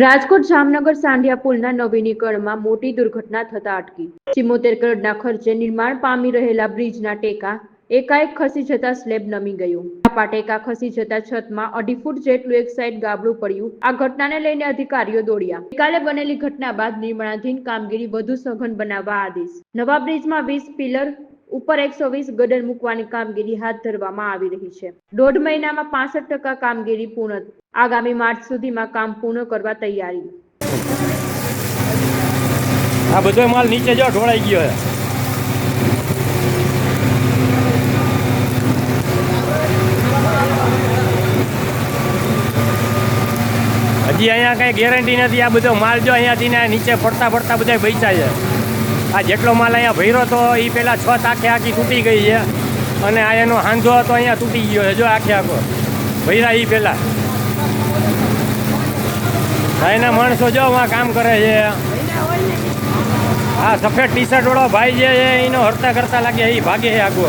રાજકોટ જામનગર સાંઢિયા પુલના નવીનીકરણમાં મોટી દુર્ઘટના થતા અટકી. ચિમોતેર કરોડના ખર્ચે નિર્માણ પામી રહેલા બ્રિજના ટેકા એકાએક ખસી જતા સ્લેબ નમી ગયું. આ ટેકા ખસી જતા છતમાં અઢી ફૂટ જેટલું એક સાઈડ ગાબડું પડ્યું. આ ઘટનાને લઈને અધિકારીઓ દોડ્યા. ગઈકાલે બનેલી ઘટના બાદ નિર્માણાધીન કામગીરી વધુ સઘન બનાવવા આદેશ. નવા બ્રિજમાં વીસ પિલર ઉપર એકસો વીસ ગડર મૂકવાની કામગીરી હાથ ધરવામાં આવી રહી છે. દોઢ મહિનામાં પાસઠ ટકા કામગીરી પૂર્ણ આગામી માર્ચ સુધીમાં કામ પૂર્ણ કરવા તૈયારી. આ બધો માલ નીચે જો ઢોળાઈ ગયો છે હજી અહીંયા કઈ ગેરંટી નથી, આ બધો માલ જો અહીંયાથી નીચે ફરતા ફરતા બધા બેસાય છે. આ જેટલો માલ અહીંયા ભર્યો તો એ પેલા છત આખે આખી તૂટી ગઈ છે. અને આ એનો હાંધો હતો અહીંયા તૂટી ગયો છે આખે આખો. ભર્યા એ આ એના માણસો જો આ કામ કરે છે. આ સફેદ ટી શર્ટ વાળો ભાઈ જે એનો હરતા કરતા લાગે એ ભાગે આગો.